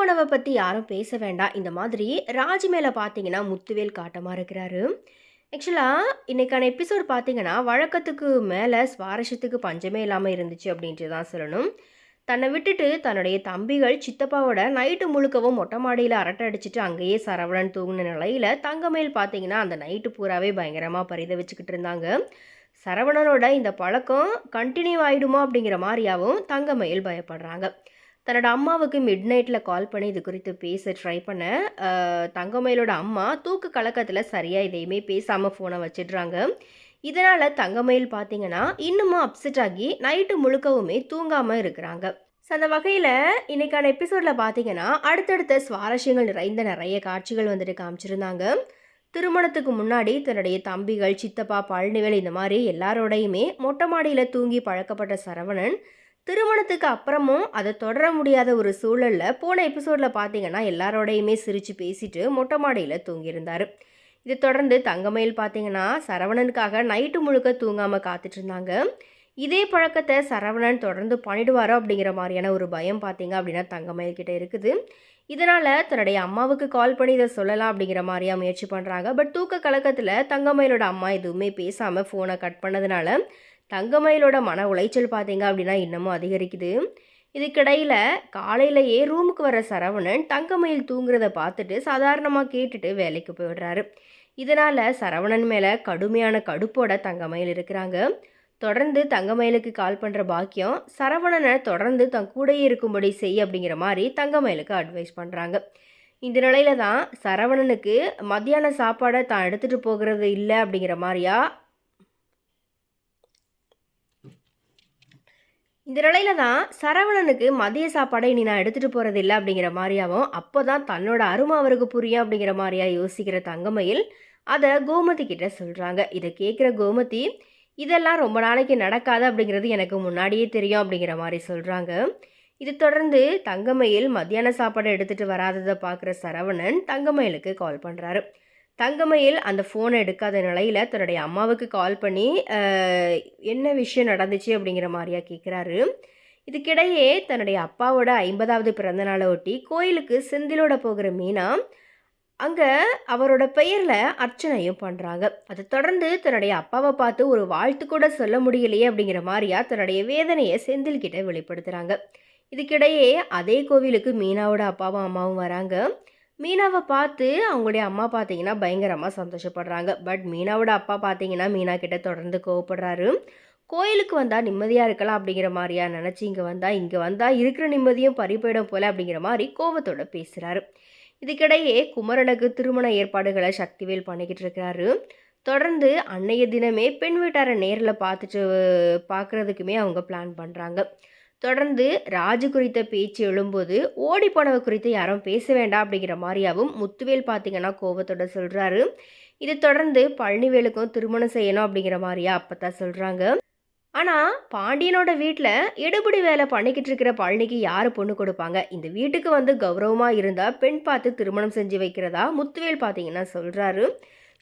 போனவ பற்றி யாரும் பேச வேண்டாம். இந்த மாதிரி ராஜ் மேலே பார்த்தீங்கன்னா முத்துவேல் காட்டமாக இருக்கிறாரு. ஆக்சுவலாக இன்றைக்கான எபிசோட் பார்த்தீங்கன்னா வழக்கத்துக்கு மேலே சுவாரஸ்யத்துக்கு பஞ்சமே இல்லாமல் இருந்துச்சு அப்படின்ட்டு தான் சொல்லணும். தன்னை விட்டுட்டு தன்னுடைய தம்பிகள் சித்தப்பாவோட நைட்டு முழுக்கவும் மொட்டை மாடியில் அரட்டை அடிச்சுட்டு அங்கேயே சரவணன் தூங்கின நிலையில் தங்கமேல் பார்த்தீங்கன்னா அந்த நைட்டு பூராவே பயங்கரமாக பரித வச்சுக்கிட்டு இருந்தாங்க. சரவணனோட இந்த பழக்கம் கண்டினியூ ஆகிடுமா அப்படிங்கிற மாதிரியாவும் தங்கமயில் பயப்படுறாங்க. தன்னோட அம்மாவுக்கு மிட் நைட்டில் கால் பண்ணி இது குறித்து பேச ட்ரை பண்ண தங்கமயிலோட அம்மா தூக்கு கலக்கத்தில் சரியாக எதையுமே பேசாமல் ஃபோனை வச்சிடுறாங்க. இதனால் தங்கமயில் பார்த்தீங்கன்னா இன்னமும் அப்செட் ஆகி நைட்டு முழுக்கவுமே தூங்காமல் இருக்கிறாங்க. ஸோ அந்த வகையில் இன்னைக்கான எபிசோடில் பார்த்தீங்கன்னா அடுத்தடுத்த சுவாரஸ்யங்கள் நிறைந்த நிறைய காட்சிகள் வந்துட்டு காமிச்சிருந்தாங்க. திருமணத்துக்கு முன்னாடி தன்னுடைய தம்பிகள் சித்தப்பா பழனிவேல் இந்த மாதிரி எல்லாரோடையுமே மொட்டை மாடியில் தூங்கி பழக்கப்பட்ட சரவணன் திருமணத்துக்கு அப்புறமும் அதை தொடர முடியாத ஒரு சூழலில் போன எபிசோடில் பார்த்தீங்கன்னா எல்லாரோடையுமே சிரித்து பேசிட்டு மொட்டை மாடையில் தூங்கியிருந்தார். இதை தொடர்ந்து தங்கமயில் பார்த்தீங்கன்னா சரவணனுக்காக நைட்டு முழுக்க தூங்காமல் காத்துட்டு இருந்தாங்க. இதே பழக்கத்தை சரவணன் தொடர்ந்து பண்ணிடுவாரோ அப்படிங்கிற மாதிரியான ஒரு பயம் பார்த்தீங்க அப்படின்னா தங்கமயில் கிட்ட இருக்குது. இதனால் தன்னுடைய அம்மாவுக்கு கால் பண்ணி இதை சொல்லலாம் அப்படிங்கிற மாதிரியா முயற்சி பண்ணுறாங்க பட் தூக்க கலக்கத்தில் தங்கமயிலோட அம்மா எதுவுமே பேசாமல் ஃபோனை கட் பண்ணதுனால தங்கமயிலோட மன உளைச்சல் பார்த்தீங்க அப்படின்னா இன்னமும் அதிகரிக்குது. இதுக்கிடையில் காலையிலேயே ரூமுக்கு வர சரவணன் தங்கமயில் தூங்குறத பார்த்துட்டு சாதாரணமாக கேட்டுட்டு வேலைக்கு போயிடுறாரு. இதனால் சரவணன் மேலே கடுமையான கடுப்போட தங்கமயில் இருக்கிறாங்க. தொடர்ந்து தங்கமயிலுக்கு கால் பண்ணுற பாக்கியம் சரவணனை தொடர்ந்து தன் கூடயே இருக்கும்படி செய் அப்படிங்கிற மாதிரி தங்கமயிலுக்கு அட்வைஸ் பண்ணுறாங்க இந்த நிலையில தான் சரவணனுக்கு மத்தியான சாப்பாடை தான் எடுத்துகிட்டு போகிறது இல்லை அப்படிங்கிற மாதிரியா இந்த நிலையில தான் சரவணனுக்கு மதிய சாப்பாடை இனி நான் எடுத்துகிட்டு போகிறது இல்லை அப்படிங்கிற மாதிரியாவும் அப்போ தான் தன்னோட அருமை அவருக்கு புரியும் அப்படிங்கிற மாதிரியா யோசிக்கிற தங்கமயில் அதை கோமதி கிட்ட சொல்கிறாங்க இதை கேட்குற கோமதி இதெல்லாம் ரொம்ப நாளைக்கு நடக்காது அப்படிங்கிறது எனக்கு முன்னாடியே தெரியும் அப்படிங்கிற மாதிரி சொல்கிறாங்க இது தொடர்ந்து தங்கமயில் மத்தியான சாப்பாடை எடுத்துகிட்டு வராததை பார்க்குற சரவணன் தங்கமயிலுக்கு கால் பண்ணுறாரு தங்கமயில் அந்த ஃபோனை எடுக்காத நிலையில் தன்னுடைய அம்மாவுக்கு கால் பண்ணி என்ன விஷயம் நடந்துச்சு? அப்படிங்கிற மாதிரியா கேட்குறாரு இதுக்கிடையே தன்னுடைய அப்பாவோட ஐம்பதாவது பிறந்த நாளை ஒட்டி கோயிலுக்கு செந்திலோட போகிற மீனா அங்கே அவரோட பெயரில் அர்ச்சனையும் பண்ணுறாங்க அதை தொடர்ந்து தன்னுடைய அப்பாவை பார்த்து ஒரு வாழ்த்து கூட சொல்ல முடியலையே அப்படிங்கிற மாதிரியா தன்னுடைய வேதனையை செந்தில் கிட்ட வெளிப்படுத்துகிறாங்க இதுக்கிடையே அதே கோவிலுக்கு மீனாவோட அப்பாவும் அம்மாவும் வராங்க. மீனாவை பார்த்து அவங்களுடைய அம்மா பார்த்தீங்கன்னா பயங்கரமாக சந்தோஷப்படுறாங்க. பட் மீனாவோட அப்பா பார்த்தீங்கன்னா மீனா கிட்ட தொடர்ந்து கோவப்படுறாரு. கோயிலுக்கு வந்தால் நிம்மதியாக இருக்கலாம் அப்படிங்கிற மாதிரியா நினச்சி இங்கே வந்தால் இங்கே வந்தால் இருக்கிற நிம்மதியும் பறிபிடும் போல அப்படிங்கிற மாதிரி கோவத்தோட பேசுகிறாரு இதுக்கிடையே குமரனுக்கு திருமண ஏற்பாடுகளை சக்திவேல் பண்ணிக்கிட்டு இருக்கிறாரு. தொடர்ந்து அன்னைய தினமே பெண் வீட்டாரை நேரில் பார்த்துட்டு பார்க்குறதுக்குமே அவங்க பிளான் பண்ணுறாங்க தொடர்ந்து ராஜு குறித்த பேச்சு எழும்போது ஓடி குறித்து யாரும் பேச வேண்டாம் அப்படிங்கிற மாதிரியாவும் முத்துவேல் பார்த்தீங்கன்னா கோபத்தோட சொல்கிறாரு இதை தொடர்ந்து பழனிவேலுக்கும் திருமணம் செய்யணும் அப்படிங்கிற மாதிரியா அப்போ தான் சொல்கிறாங்க ஆனால் பாண்டியனோட வீட்டில் எடுபடி வேலை பண்ணிக்கிட்டு இருக்கிற பழனிக்கு யார் பொண்ணு கொடுப்பாங்க? இந்த வீட்டுக்கு வந்து கௌரவமாக இருந்தால் பெண் பார்த்து திருமணம் செஞ்சு வைக்கிறதா முத்துவேல் பார்த்தீங்கன்னா சொல்கிறாரு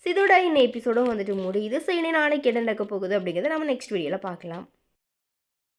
இதோட இந்த எபிசோடும் வந்துட்டு முடியுது. ஸோ இனி நாளைக்கு என்ன நடக்க போகுது அப்படிங்கிறத நம்ம நெக்ஸ்ட் வீடியோவில் பார்க்கலாம்.